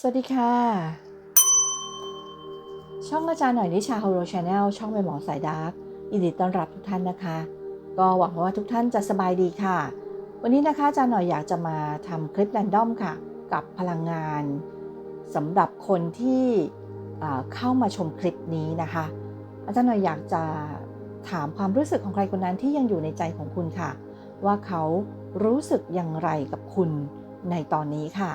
สวัสดีค่ะ ช่องอาจารย์หน่อยนิชาฮโรชาแนลช่องแม่หมอสายดาร์กยินดีต้อนรับทุกท่านนะคะ ก็หวังว่าทุกท่านจะสบายดีค่ะ วันนี้นะคะอาจารย์หน่อยอยากจะมาทำคลิปแรนดอมค่ะ กับพลังงานสำหรับคนที่เอ่อเข้ามาชมคลิปนี้นะคะ อาจารย์หน่อยอยากจะถามความรู้สึกของใครคนนั้นที่ยังอยู่ในใจของคุณค่ะ ว่าเขารู้สึกอย่างไรกับคุณในตอนนี้ค่ะ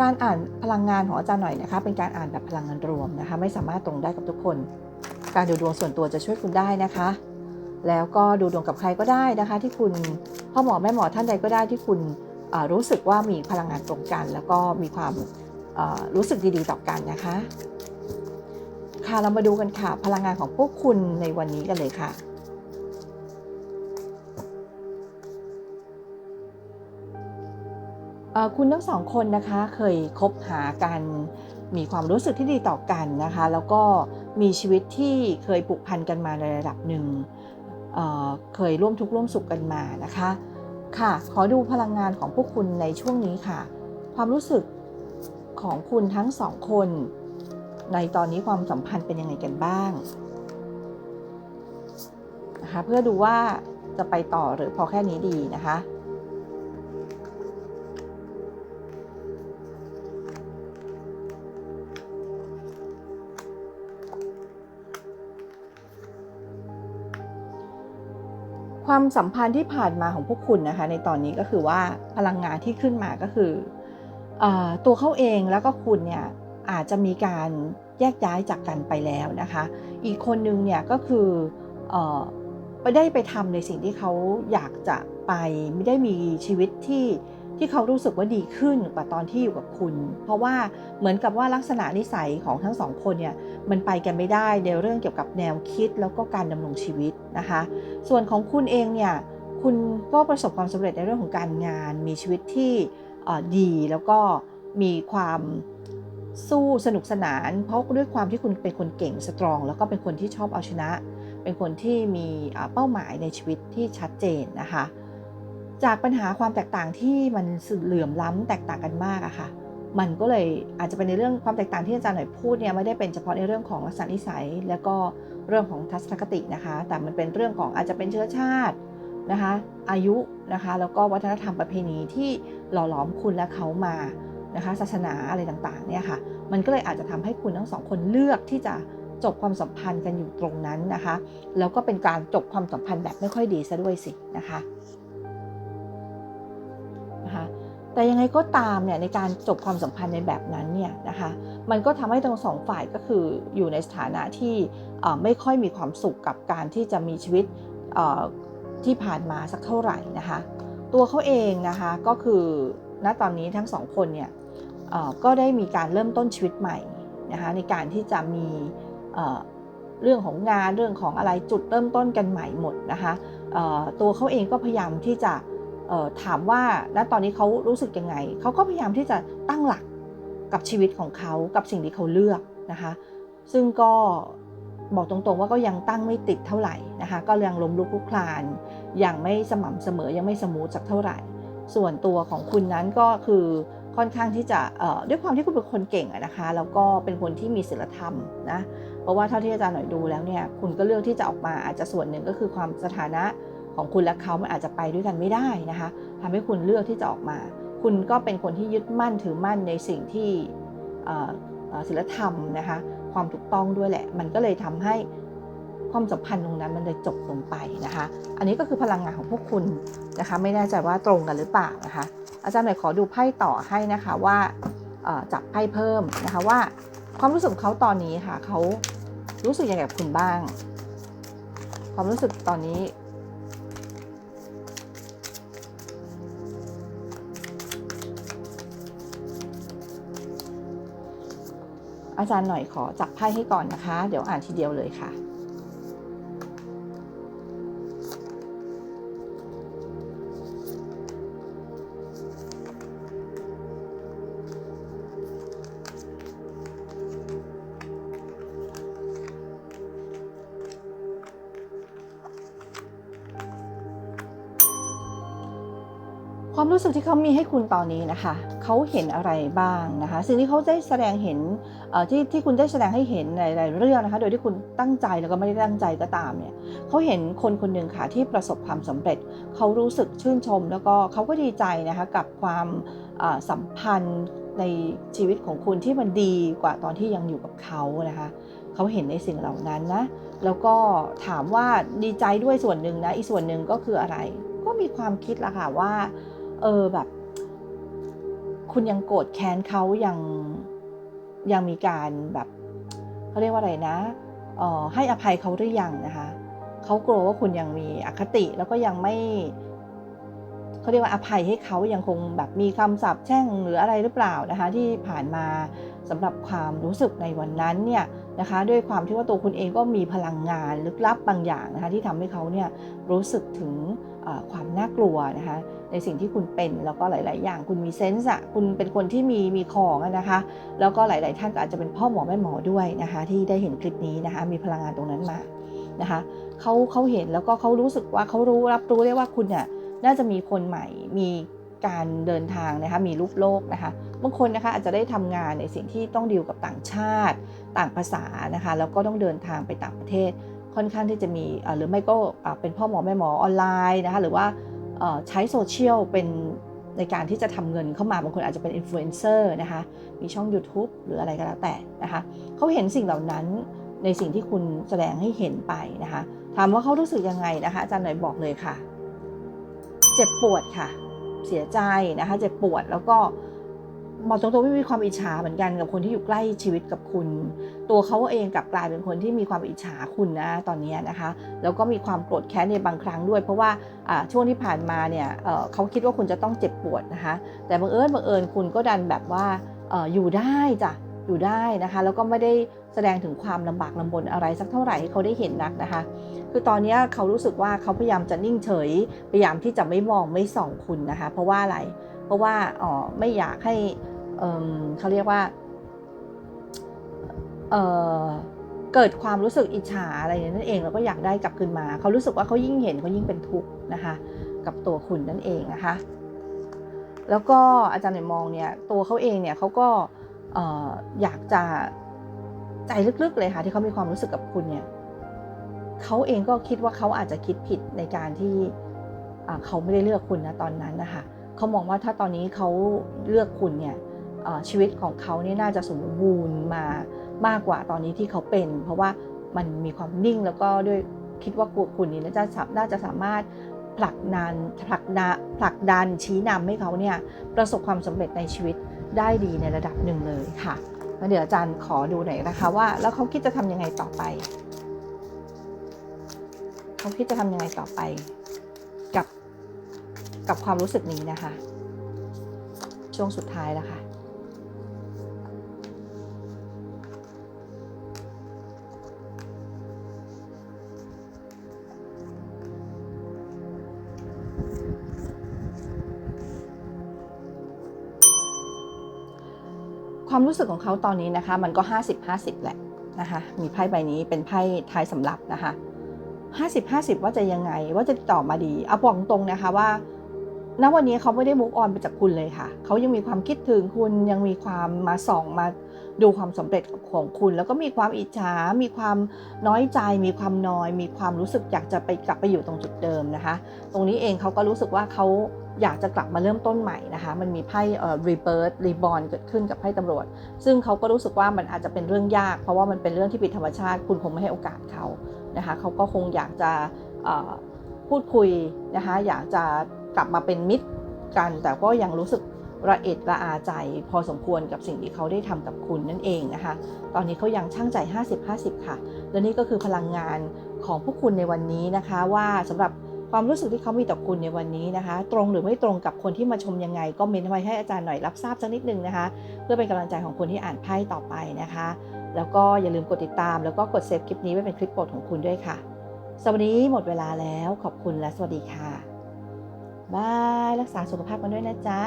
การอ่านพลังงานของอาจารย์หน่อยนะคะเป็นการอ่านแบบพลังงานรวมนะคะ ไม่สามารถตรงได้กับทุกคน การดูดวงส่วนตัวจะช่วยคุณได้นะคะ แล้วก็ดูดวงกับใครก็ได้นะคะ ที่คุณพ่อหมอแม่หมอท่านใดก็ได้ที่คุณรู้สึกว่ามีพลังงานตรงกัน แล้วก็มีความรู้สึกดีๆต่อกันนะคะค่ะเรามาดูกันค่ะพลังงานของพวกคุณในวันนี้กันเลยค่ะ คุณทั้งสองคนนะคะเคยคบหากันมีความรู้สึกที่ดีต่อกันนะคะ แล้วก็มีชีวิตที่เคยผูกพันกันมาในระดับหนึ่งเเคยร่วมทุกข์ร่วมสุขกันมานะคะค่ะขอดูพลังงานของพวกคุณในช่วงนี้ค่ะ ความรู้สึกของคุณทั้งสองคน ในตอนนี้ความสัมพันธ์เป็นยังไงกันบ้างนะคะเพื่อดูว่าจะไปต่อหรือพอแค่นี้ดีนะคะ ความสัมพันธ์ที่ผ่านมาของพวกคุณนะคะในตอนนี้ก็คือว่าพลังงานที่ขึ้นมาก็คืออตัวเขาเองแล้วก็คุณเนี่ยอาจจะมีการแยกย้ายจากกันไปแล้วนะคะ อีกคนนึงเนี่ยก็คือออไปได้ไปทำในสิ่งที่เขาอยากจะไปไม่ได้มีชีวิตที่ ที่เขารู้สึกว่าดีขึ้นกว่าตอนที่อยู่กับคุณ เพราะว่าเหมือนกับว่าลักษณะนิสัยของทั้งสองคนเนี่ยมันไปกันไม่ได้ในเรื่องเกี่ยวกับแนวคิดแล้วก็การดำรงชีวิตนะคะ ส่วนของคุณเองเนี่ยคุณก็ประสบความสำเร็จในเรื่องของการงาน มีชีวิตที่ดีแล้วก็มีความสู้สนุกสนาน เพราะด้วยความที่คุณเป็นคนเก่งสตรอง แล้วก็เป็นคนที่ชอบเอาชนะ เป็นคนที่มีเป้าหมายในชีวิตที่ชัดเจนนะคะ จากปัญหาความแตกต่างที่มันเหลื่อมล้ำแตกต่างกันมากอะค่ะ มันก็เลยอาจจะเป็นในเรื่องความแตกต่างที่อาจารย์หน่อยพูดเนี่ยไม่ได้เป็นเฉพาะในเรื่องของลักษณะนิสัย แล้วก็เรื่องของทัศนคตินะคะ แต่มันเป็นเรื่องของอาจจะเป็นเชื้อชาตินะคะ อายุนะคะ แล้วก็วัฒนธรรมประเพณีที่หล่อหลอมคุณและเขามานะคะ ศาสนาอะไรต่างๆเนี่ยค่ะ มันก็เลยอาจจะทำให้คุณทั้งสองคนเลือกที่จะจบความสัมพันธ์กันอยู่ตรงนั้นนะคะ แล้วก็เป็นการจบความสัมพันธ์แบบไม่ค่อยดีซะด้วยสินะคะ แต่ยังไงก็ตามเนี่ยในการจบความสัมพันธ์ในแบบนั้นเนี่ยนะคะมันก็ทำให้ทั้งสองฝ่ายก็คืออยู่ในสถานะที่ไม่ค่อยมีความสุขกับการที่จะมีชีวิตที่ผ่านมาสักเท่าไหร่นะคะตัวเขาเองนะคะก็คือณตอนนี้ทั้งสองคนเนี่ยก็ได้มีการเริ่มต้นชีวิตใหม่นะคะในการที่จะมีเรื่องของงานเรื่องของอะไรจุดเริ่มต้นกันใหม่หมดนะคะตัวเขาเองก็พยายามที่จะ ถามว่าณตอนนี้เขารู้สึกยังไง เขาก็พยายามที่จะตั้งหลักกับชีวิตของเขากับสิ่งที่เขาเลือกนะคะ ซึ่งก็บอกตรงๆว่าก็ยังตั้งไม่ติดเท่าไหร่นะคะ ก็ยังล้มลุกคลุกคลาน ยังไม่สม่ำเสมอ ยังไม่สมูทสักเท่าไหร่ ส่วนตัวของคุณนั้นก็คือค่อนข้างที่จะด้วยความที่คุณเป็นคนเก่งนะคะ แล้วก็เป็นคนที่มีศีลธรรมนะ เพราะว่าเท่าที่อาจารย์หน่อยดูแล้วเนี่ย คุณก็เลือกที่จะออกมาอาจจะส่วนหนึ่งก็คือความสถานะ ของคุณและเขามันอาจจะไปด้วยกันไม่ได้นะคะทำให้คุณเลือกที่จะออกมา คุณก็เป็นคนที่ยึดมั่นถือมั่นในสิ่งที่ศีลธรรมนะคะความถูกต้องด้วยแหละ มันก็เลยทำให้ความสัมพันธ์ตรงนั้นมันเลยจบลงไปนะคะ อันนี้ก็คือพลังงานของพวกคุณนะคะ ไม่แน่ใจว่าตรงกันหรือเปล่านะคะ อาจารย์หน่อยขอดูไพ่ต่อให้นะคะว่าจับไพ่เพิ่มนะคะว่าความรู้สึกเขาตอนนี้ค่ะเขารู้สึกยังไงกับคุณบ้าง ความรู้สึกตอนนี้ อาจารย์หน่อยขอจับไพ่ให้ก่อนนะคะ เดี๋ยวอ่านทีเดียวเลยค่ะ ความรู้สึกที่เขามีให้คุณตอนนี้นะคะ เขาเห็นอะไรบ้างนะคะ สิ่งที่เขาได้แสดงเห็น ที่ที่คุณได้แสดงให้เห็นในหลายเรื่องนะคะ โดยที่คุณตั้งใจแล้วก็ไม่ได้ตั้งใจก็ตามเนี่ยเขาเห็นคนคนหนึ่งค่ะที่ประสบความสำเร็จเขารู้สึกชื่นชม แล้วก็เขาก็ดีใจนะคะกับความสัมพันธ์ในชีวิตของคุณที่มันดีกว่าตอนที่ยังอยู่กับเขานะคะเขาเห็นในสิ่งเหล่านั้นนะแล้วก็ถามว่าดีใจด้วยส่วนหนึ่งนะอีกส่วนหนึ่งก็คืออะไร ก็มีความคิดละค่ะว่าเออแบบ คุณยังโกรธแค้นเขายัง ยังมีการแบบเขาเรียกว่าอะไรนะอ่อให้อภัยเขาหรือยังนะคะเขากลัวว่าคุณยังมีอคติแล้วก็ยังไม่เขาเรียกว่าอภัยให้เขายังคงแบบมีคำสาปแช่งหรืออะไรหรือเปล่านะคะ ที่ผ่านมา สำหรับความรู้สึกในวันนั้นเนี่ยนะคะด้วยความที่ว่าตัวคุณเองก็มีพลังงานลึกลับบางอย่างนะคะที่ทำให้เขาเนี่ยรู้สึกถึงความน่ากลัวนะคะในสิ่งที่คุณเป็นแล้วก็หลาย ๆ อย่างคุณมีเซนส์อะคุณเป็นคนที่มีมีของนะคะแล้วก็หลาย ๆ ท่านก็อาจจะเป็นพ่อหมอแม่หมอด้วยนะคะที่ได้เห็นคลิปนี้นะคะมีพลังงานตรงนั้นมานะคะเขาเขาเห็นแล้วก็เขารู้สึกว่าเขารู้รับรู้ได้ว่าคุณเนี่ยน่าจะมีคนใหม่มีการเดินทางนะคะมีลูกโลกนะคะ บางคนนะคะอาจจะได้ทำงานในสิ่งที่ต้องดีลกับต่างชาติ ต่างภาษานะคะแล้วก็ต้องเดินทางไปต่างประเทศ ค่อนข้างที่จะมีหรือไม่ก็เป็นพ่อหมอแม่หมอออนไลน์นะคะหรือว่าใช้โซเชียลเป็นในการที่จะทำเงินเข้ามาบางคนอาจจะเป็นอินฟลูเอนเซอร์นะคะมีช่อง YouTube หรืออะไรก็แล้วแต่นะคะเขาเห็นสิ่งเหล่านั้นในสิ่งที่คุณแสดงให้เห็นไปนะคะถามว่าเขารู้สึกยังไงนะคะอาจารย์หน่อยบอกเลยค่ะ เจ็บปวดค่ะ เสียใจนะคะ เจ็บปวดแล้วก็ บอกตรงๆไม่มีความอิจฉาเหมือนกันกับคนที่อยู่ใกล้ชีวิตกับคุณ ตัวเขาเองกลับกลายเป็นคนที่มีความอิจฉาคุณนะตอนนี้นะคะแล้วก็มีความโกรธแค้นในบางครั้งด้วย เพราะว่าช่วงที่ผ่านมาเนี่ยเเขาคิดว่าคุณจะต้องเจ็บปวดนะคะ แต่บังเอิญบังเอิญคุณก็ดันแบบว่าอออยู่ได้จ้ะอยู่ได้นะคะแล้วก็ไม่ได้แสดงถึงความลำบากลำบนอะไรสักเท่าไหร่ให้เขาได้เห็นนักนะคะ คือตอนนี้เขารู้สึกว่าเขาพยายามจะนิ่งเฉย พยายามที่จะไม่มองไม่ส่องคุณนะคะ เพราะว่าอะไร เพราะว่าอ๋อไม่อยากให้ เขาเรียกว่าเเกิดความรู้สึกอิจฉาอะไรนั่นเองแล้วก็อยากได้กลับคืนมา เขารู้สึกว่าเขายิ่งเห็นเขายิ่งเป็นทุกข์นะคะ กับตัวคุณนั่นเองนะคะ แล้วก็อาจารย์เนี่ยมองเนี่ยตัวเขาเองเนี่ยเขาก็เอ่อยากจะใจลึกๆเลยค่ะที่เขามีความรู้สึกกับคุณเนี่ยเขาเองก็คิดว่าเขาอาจจะคิดผิดในการที่เขาไม่ได้เลือกคุณนะตอนนั้นนะคะเขามองว่าถ้าตอนนี้เขาเลือกคุณเนี่ย ชีวิตของเขาเนี่ยน่าจะสมบูรณ์มามากกว่าตอนนี้ที่เขาเป็น เพราะว่ามันมีความนิ่งแล้วก็ด้วยคิดว่าคุณนี่น่าจะสาน่าจะสามารถผลักดันผลักดันผลักดันชี้นำให้เขาเนี่ยประสบความสำเร็จในชีวิตได้ดีในระดับหนึ่งเลยค่ะเดี๋ยวอาจารย์ขอดูหน่อยนะคะว่า แล้วเขาคิดจะทำยังไงต่อไป เขาคิดจะทำยังไงต่อไป กับกับความรู้สึกนี้นะคะ ช่วงสุดท้ายแล้วค่ะ ความรู้สึกของเขาตอนนี้นะคะ มันก็ 50-50 แหละนะคะ มีไพ่ใบนี้เป็นไพ่ทายสำรับนะคะ 50-50 ว่าจะยังไงว่าจะติดต่อมาดีเอาบอกตรงนะคะว่า ณวันนี้เขาไม่ได้มุกออนไปจากคุณเลยค่ะ เขายังมีความคิดถึงคุณยังมีความมาส่องมาดูความสำเร็จของคุณ แล้วก็มีความอิจฉา มีความน้อยใจ มีความนอย มีความรู้สึกอยากจะไปกลับไปอยู่ตรงจุดเดิมนะคะ ตรงนี้เองเขาก็รู้สึกว่าเขาอยากจะกลับมาเริ่มต้นใหม่นะคะ มันมีไพ่เอ่อ rebirth reborn เกิดขึ้นกับไพ่ตำรวจ ซึ่งเขาก็รู้สึกว่ามันอาจจะเป็นเรื่องยาก เพราะว่ามันเป็นเรื่องที่ผิดธรรมชาติ คุณคงไม่ให้โอกาสเขานะคะเขาก็คงอยากจะพูดคุยนะคะ อยากจะ กลับมาเป็นมิตรกัน แต่ก็ยังรู้สึกระเอ็ดระอาใจ พอสมควรกับสิ่งที่เขาได้ทำกับคุณนั่นเองนะคะ ตอนนี้เขายังช่างใจ 50-50 ค่ะ และนี่ก็คือพลังงานของพวกคุณในวันนี้นะคะว่าสำหรับความรู้สึกที่เขามีต่อคุณในวันนี้นะคะ ตรงหรือไม่ตรงกับคนที่มาชมยังไง ก็เมนไว้ให้อาจารย์หน่อยรับทราบสักนิดนึงนะคะ เพื่อเป็นกำลังใจของคนที่อ่านไพ่ต่อไปนะคะ แล้วก็อย่าลืมกดติดตาม แล้วก็กดเซฟคลิปนี้ไว้เป็นคลิปโปรดของคุณด้วยค่ะสวัสดีหมดเวลาแล้วขอบคุณและสวัสดีค่ะ บาย รักษาสุขภาพกันด้วยนะจ๊ะ